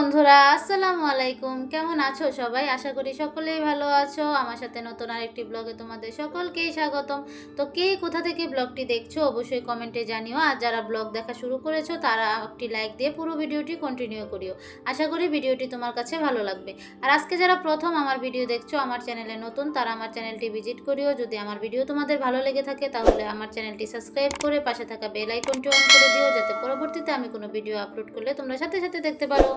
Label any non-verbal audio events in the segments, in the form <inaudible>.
বন্ধুরা, আসসালামু আলাইকুম। কেমন আছো সবাই? আশা করি সকলেই ভালো আছো। আমার সাথে নতুন আরেকটি ব্লগে তোমাদের সকলকেই স্বাগতম। তো কে কোথা থেকে ব্লগটি দেখছ অবশ্যই কমেন্টে জানিও। আর যারা ব্লগ দেখা শুরু করেছ, তারা একটি লাইক দিয়ে পুরো ভিডিওটি কন্টিনিউ করিও। আশা করি ভিডিওটি তোমার কাছে ভালো লাগবে। আর আজকে যারা প্রথম আমার ভিডিও দেখছ, আমার চ্যানেলে নতুন, তারা আমার চ্যানেলটি ভিজিট করিও। যদি আমার ভিডিও তোমাদের ভালো লেগে থাকে, তাহলে আমার চ্যানেলটি সাবস্ক্রাইব করে পাশে থাকা বেল আইকনটি অন করে দিও, যাতে পরবর্তীতে আমি কোনো ভিডিও আপলোড করলে তোমরা সাথে সাথে দেখতে পারো।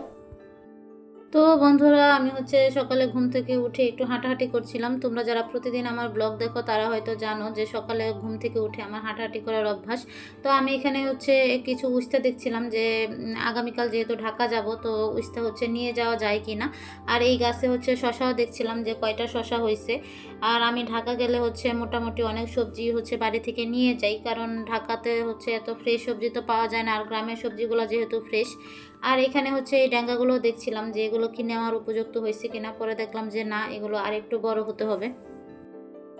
তো বন্ধুরা, আমি হচ্ছে সকালে ঘুম থেকে উঠে একটু হাঁটাহাঁটি করছিলাম। তোমরা যারা প্রতিদিন আমার ব্লগ দেখো, তারা হয়তো জানো যে সকালে ঘুম থেকে উঠে আমার হাঁটাহাঁটি করার অভ্যাস। তো আমি এখানে হচ্ছে কিছু উস্তা দেখছিলাম যে আগামীকাল যেহেতু ঢাকা যাব, তো উস্তা হচ্ছে নিয়ে যাওয়া যায় কি না আর এই গাছে হচ্ছে শশাও দেখছিলাম যে কয়টা শশা হয়েছে আর আমি ঢাকা গেলে হচ্ছে মোটামুটি অনেক সবজি হচ্ছে বাড়ি থেকে নিয়ে যাই, কারণ ঢাকাতে হচ্ছে এত ফ্রেশ সবজি তো পাওয়া যায় না। আর গ্রামের সবজিগুলো যেহেতু ফ্রেশ আর এখানে হচ্ছে এই ড্যাঙ্গাগুলো দেখছিলাম যে এগুলো কিনে আমার উপযুক্ত হয়েছে কিনা, পরে দেখলাম যে না, এগুলো আর একটু বড় হতে হবে।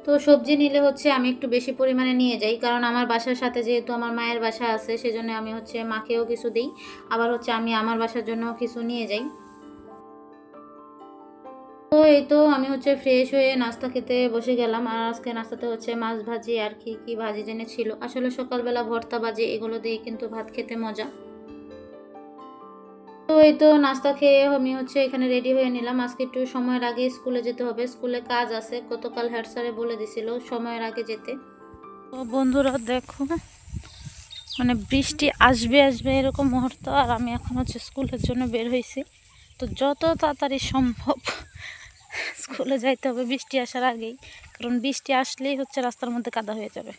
তো সবজি নিলে হচ্ছে আমি একটু বেশি পরিমাণে নিয়ে যাই, কারণ আমার বাসার সাথে যেহেতু আমার মায়ের বাসা আছে, সেজন্য আমি হচ্ছে মাকেও কিছু দিই, আবার হচ্ছে আমি আমার বাসার জন্য কিছু নিয়ে যাই। তো এই তো আমি হচ্ছে ফ্রেশ হয়ে নাস্তা খেতে বসে গেলাম, আর আজকে নাস্তাতে হচ্ছে মাছ ভাজি আর কি কি ভাজি জেনে ছিল। আসলে সকালবেলা ভর্তা ভাজি, এগুলো দিয়ে কিন্তু ভাত খেতে মজা। তো এই তো নাস্তা খেয়ে আমি হচ্ছে এখানে রেডি হয়ে নিলাম। আজকে একটু সময়ের আগে স্কুলে যেতে হবে। স্কুলে কাজ আছে। গতকাল হেড স্যারে বলে দিছিল সময়ের আগে যেতে। তো বন্ধুরা, দেখো মানে বৃষ্টি আসবে আসবে এরকম মুহূর্ত, আর আমি এখন হচ্ছে স্কুলের জন্য বের হয়েছি তো যত তাড়াতাড়ি সম্ভব স্কুলে যাইতে হবে বৃষ্টি আসার আগেই, কারণ বৃষ্টি আসলেই হচ্ছে রাস্তার মধ্যে কাদা হয়ে যাবে।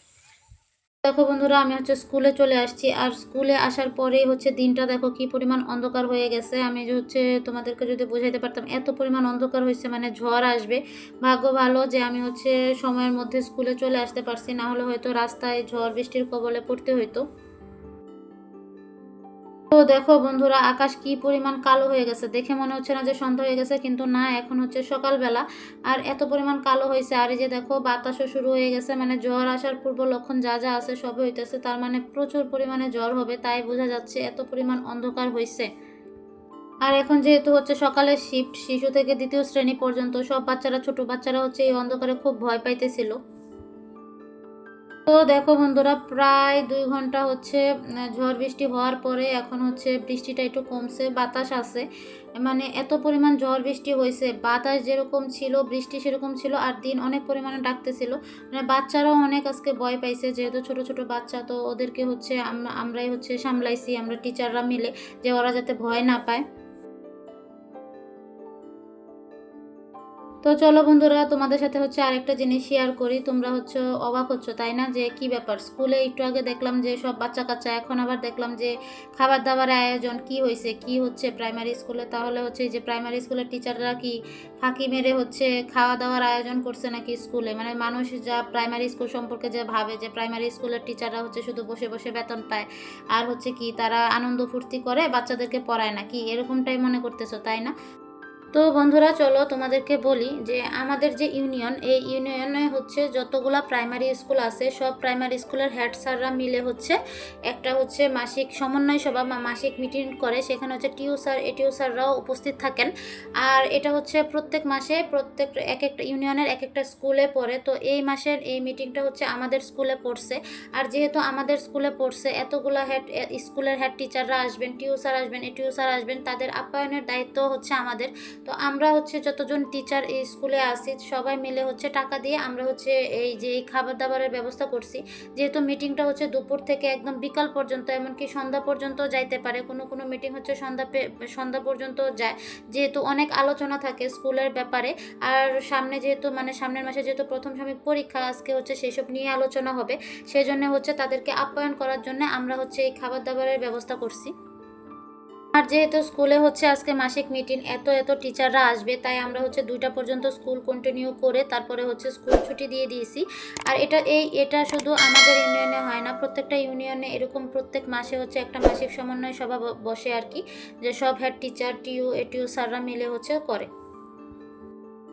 দেখো বন্ধুরা, আমি হচ্ছে স্কুলে চলে আসছি। আর স্কুলে আসার পরেই হচ্ছে দিনটা দেখো কি পরিমাণ অন্ধকার হয়ে গেছে। আমি যে হচ্ছে তোমাদেরকে যদি বোঝাইতে পারতাম, এত পরিমাণ অন্ধকার হয়েছে মানে ঝড় আসবে। ভাগ্য ভালো যে আমি হচ্ছে সময়ের মধ্যে স্কুলে চলে আসতে পারছি, না হলে হয়তো রাস্তায় ঝড় বৃষ্টির কবলে পড়তে হইতো। তো দেখো বন্ধুরা, আকাশ কি পরিমাণ কালো হয়ে গেছে? দেখে মনে হচ্ছে না যে সন্ধ্যা হয়ে গেছে, কিন্তু না, এখন হচ্ছে সকালবেলা। আর এত পরিমাণ কালো হয়েছে। আর এই যে দেখো, বাতাসও শুরু হয়ে গেছে মানে জ্বর আসার পূর্ব লক্ষণ যা যা আছে সবই হইতেছে, তার মানে প্রচুর পরিমাণে জ্বর হবে, তাই বোঝা যাচ্ছে এত পরিমাণ অন্ধকার হয়েছে আর এখন যেহেতু হচ্ছে সকালে শিফট শিশু থেকে দ্বিতীয় শ্রেণি পর্যন্ত সব বাচ্চারা, ছোট বাচ্চারা হচ্ছে এই অন্ধকারে খুব ভয় পাইতেছিল। তো দেখো বন্ধুরা, প্রায় দুই ঘণ্টা হচ্ছে ঝড় বৃষ্টি হওয়ার পরে এখন হচ্ছে বৃষ্টিটা একটু কমছে, বাতাস আছে। মানে এত পরিমাণ ঝড় বৃষ্টি হয়েছে, বাতাস যেরকম ছিল, বৃষ্টি সেরকম ছিল, আর দিন অনেক পরিমাণে ডাকতেছিল। মানে বাচ্চারাও অনেক আজকে ভয় পাইছে, যেহেতু ছোট ছোট বাচ্চা, তো ওদেরকে হচ্ছে আম- আমরাই হচ্ছে সামলাইছি, আমরা টিচাররা মিলে, যে ওরা যাতে ভয় না পায়। তো চলো বন্ধুরা, তোমাদের সাথে হচ্ছে আরেকটা জিনিস শেয়ার করি। তোমরা হচ্ছে অবাক হচ্ছ, তাই না? যে কি ব্যাপার? স্কুলে একটু আগে দেখলাম যে সব বাচ্চা কাচ্চা এখন আবার দেখলাম যে খাবার দাবারের আয়োজন কি হয়েছে? কি হচ্ছে প্রাইমারি স্কুলে তাহলে হচ্ছে যে প্রাইমারি স্কুলের টিচাররা কি ফাঁকি মেরে হচ্ছে খাওয়া দাওয়ার আয়োজন করছে নাকি স্কুলে মানে মানুষ যা প্রাইমারি স্কুল সম্পর্কে যে ভাবে যে প্রাইমারি স্কুলের টিচাররা হচ্ছে শুধু বসে বসে বেতন পায়। আর হচ্ছে কি, তারা আনন্দ ফুর্তি করে, বাচ্চাদেরকে পড়ায় নাকি? এরকমটাই মনে করতেছো, তাই না? তো বন্ধুরা, চলো তোমাদেরকে বলি যে আমাদের যে ইউনিয়ন, এই ইউনিয়নে হচ্ছে যতগুলা প্রাইমারি স্কুল আছে, সব প্রাইমারি স্কুলের হেড স্যাররা মিলে হচ্ছে একটা হচ্ছে মাসিক সমন্বয় সভা বা মাসিক মিটিং করে। সেখানে হচ্ছে টিউ স্যার এটিউ স্যাররাও উপস্থিত থাকেন। আর এটা হচ্ছে প্রত্যেক মাসে প্রত্যেক এক একটা ইউনিয়নের এক একটা স্কুলে পড়ে। তো এই মাসের এই মিটিংটা হচ্ছে আমাদের স্কুলে পড়ছে। আর যেহেতু আমাদের স্কুলে পড়ছে, এতগুলা হেড স্কুলের হেড টিচাররা আসবেন টিউ স্যার আসবেন এটিউ স্যার আসবেন, তাদের আপ্যায়নের দায়িত্ব হচ্ছে আমাদের। তো আমরা হচ্ছে যতজন টিচার এই স্কুলে আসি সবাই মিলে হচ্ছে টাকা দিয়ে আমরা হচ্ছে এই যে এই খাবার দাবারের ব্যবস্থা করছি। যেহেতু মিটিংটা হচ্ছে দুপুর থেকে একদম বিকাল পর্যন্ত, এমনকি সন্ধ্যা পর্যন্ত যাইতে পারে। কোনো কোনো মিটিং হচ্ছে সন্ধ্যা সন্ধ্যা পর্যন্ত যায়। যেহেতু অনেক আলোচনা থাকে স্কুলের ব্যাপারে, আর সামনে যেহেতু মানে সামনের মাসে যেহেতু প্রথম সাময়িক পরীক্ষা, আজকে হচ্ছে সেসব নিয়ে আলোচনা হবে। সেই জন্য হচ্ছে তাদেরকে আপ্যায়ন করার জন্য আমরা হচ্ছে এই খাবার দাবারের ব্যবস্থা করছি। আর যেহেতু স্কুলে হচ্ছে আজকে মাসিক মিটিং এত এত টিচাররা আসবে, তাই আমরা হচ্ছে দুইটা পর্যন্ত স্কুল কন্টিনিউ করে তারপরে হচ্ছে স্কুল ছুটি দিয়ে দিয়েছি। আর এটা এই, এটা শুধু আমাদের ইউনিয়নে হয় না, প্রত্যেকটা ইউনিয়নে এরকম প্রত্যেক মাসে হচ্ছে একটা মাসিক সমন্বয় সভা বসে আর কি, যে সব হেড টিচার টিউ এটিউ স্যাররা মিলে হচ্ছে করে।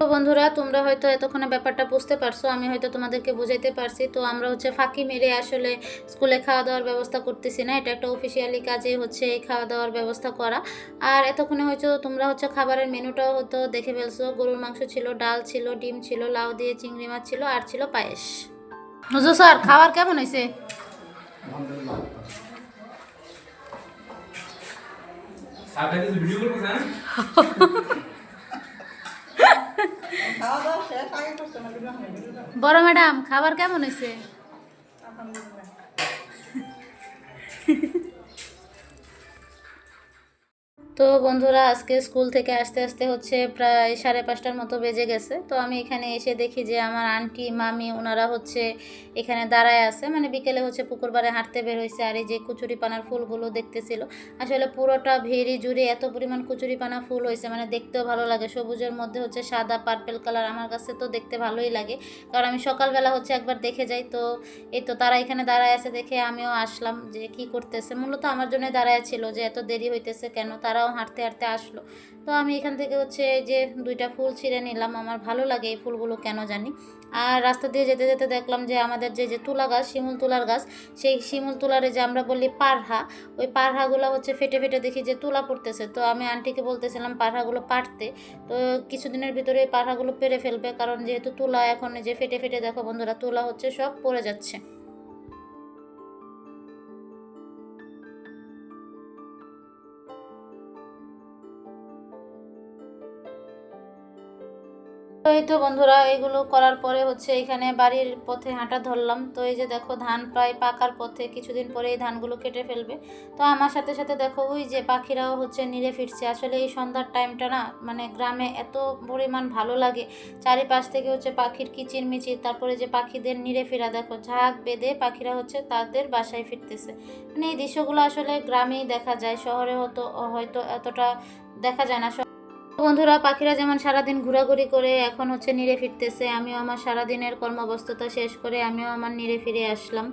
তো বন্ধুরা তোমরা হয়তো এতক্ষণে ব্যাপারটা বুঝতে পারছ আমি হয়তো তোমাদেরকে বুঝাইতে পারছি। তো আমরা হচ্ছে ফাঁকি মেরে আসলে স্কুলে খাওয়া দাওয়ার ব্যবস্থা করতেছি না এটা একটা অফিসিয়ালি কাজে হচ্ছে এই খাওয়া দাওয়ার ব্যবস্থা করা। আর এতক্ষণে হয়তো তোমরা হচ্ছে খাবারের মেনুটাও হয়তো দেখে ফেলছো গরুর মাংস ছিল ডাল ছিল ডিম ছিল লাউ দিয়ে চিংড়ি মাছ ছিল আর ছিল পায়েস। হুজুর স্যার খাবার কেমন হয়েছে? ভিডিও <laughs> করতেছ হ্যাঁ খাওয়া দাওয়া শেষ আগে করতে না বিনা হয় বিনা বড় ম্যাডাম খাবার কেমন হয়েছে? তো বন্ধুরা, আজকে স্কুল থেকে আসতে আসতে হচ্ছে প্রায় সাড়ে পাঁচটার মতো বেজে গেছে। তো আমি এখানে এসে দেখি যে আমার আন্টি, মামি ওনারা হচ্ছে এখানে দাঁড়ায় আছে। মানে বিকেলে হচ্ছে পুকুরবারে হাঁটতে বের হয়েছে আর এই যে কুচুরি পানার ফুলগুলো দেখতেছিল। আসলে পুরোটা ভেরি জুড়ে এত পরিমাণ কুচুরি পানা ফুল হয়েছে মানে দেখতেও ভালো লাগে। সবুজের মধ্যে হচ্ছে সাদা পার্পেল কালার আমার কাছে তো দেখতে ভালোই লাগে। কারণ আমি সকালবেলা হচ্ছে একবার দেখে যাই। তো এই তো তারা এখানে দাঁড়ায় আছে দেখে আমিও আসলাম যে কি করতেছে। মূলত আমার জন্য দাঁড়ায় ছিল যে এত দেরি হইতেছে কেন? তারাও হাঁটতে হাঁটতে আসলো। তো আমি এখান থেকে হচ্ছে যে দুইটা ফুল ছিঁড়ে নিলাম। আমার ভালো লাগে এই ফুলগুলো কেন জানি। আর রাস্তা দিয়ে যেতে যেতে দেখলাম যে আমাদের যে যে তুলা গাছ, শিমুল তুলার গাছ, সেই শিমুল তুলারে যে আমরা বলি পারহা, ওই পারহাগুলো হচ্ছে ফেটে ফেটে দেখি যে তুলা পড়তেছে। তো আমি আন্টিকে বলতেছিলাম পারহাগুলো পারতে তো কিছুদিনের ভিতরে এই পারহাগুলো পেরে ফেলবে। কারণ যেহেতু তুলা এখন যে ফেটে ফেটে দেখো বন্ধুরা, তুলা হচ্ছে সব পড়ে যাচ্ছে। এই তো বন্ধুরা, এগুলো করার পরে হচ্ছে এখানে বাড়ির পথে হাঁটা ধরলাম। তো এই যে দেখো, ধান প্রায় পাকার পথে কিছুদিন পরে এই ধানগুলো কেটে ফেলবে। তো আমার সাথে সাথে দেখো, ওই যে পাখিরাও হচ্ছে নিরে ফিরছে। আসলে এই সন্ধ্যার টাইমটা না মানে গ্রামে এত পরিমাণ ভালো লাগে। চারিপাশ থেকে হচ্ছে পাখির কিচিরমিচির তারপরে যে পাখিদের নিরে ফেরা, দেখো, ঝাঁক বেঁধে পাখিরা হচ্ছে তাদের বাসায় ফিরতেছে। মানে এই দৃশ্যগুলো আসলে গ্রামেই দেখা যায়, শহরে হতো হয়তো এতটা দেখা যায় না। বন্ধুরা, পাখিরা যেমন সারাদিন ঘোরাঘুরি করে এখন হচ্ছে নিরে ফিরতেছে, আমিও আমার সারাদিনের কর্মব্যস্ততা শেষ করে আমিও আমার নিরে ফিরে আসলাম।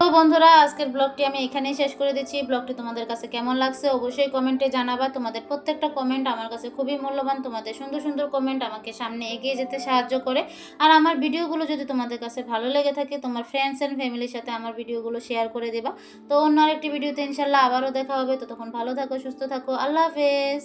তো বন্ধুরা, আজকের ব্লগটি আমি এখানেই শেষ করে দিচ্ছি। ব্লগটি তোমাদের কাছে কেমন লাগছে অবশ্যই কমেন্টে জানাবা। তোমাদের প্রত্যেকটা কমেন্ট আমার কাছে খুবই মূল্যবান। তোমাদের সুন্দর সুন্দর কমেন্ট আমাকে সামনে এগিয়ে যেতে সাহায্য করে। আর আমার ভিডিওগুলো যদি তোমাদের কাছে ভালো লেগে থাকে, তোমার ফ্রেন্ডস অ্যান্ড ফ্যামিলির সাথে আমার ভিডিওগুলো শেয়ার করে দেবা। তো অন্য আরেকটি ভিডিওতে ইনশাল্লাহ আবারও দেখা হবে। তো তখন ভালো থাকো, সুস্থ থাকো। আল্লাহ হাফেজ।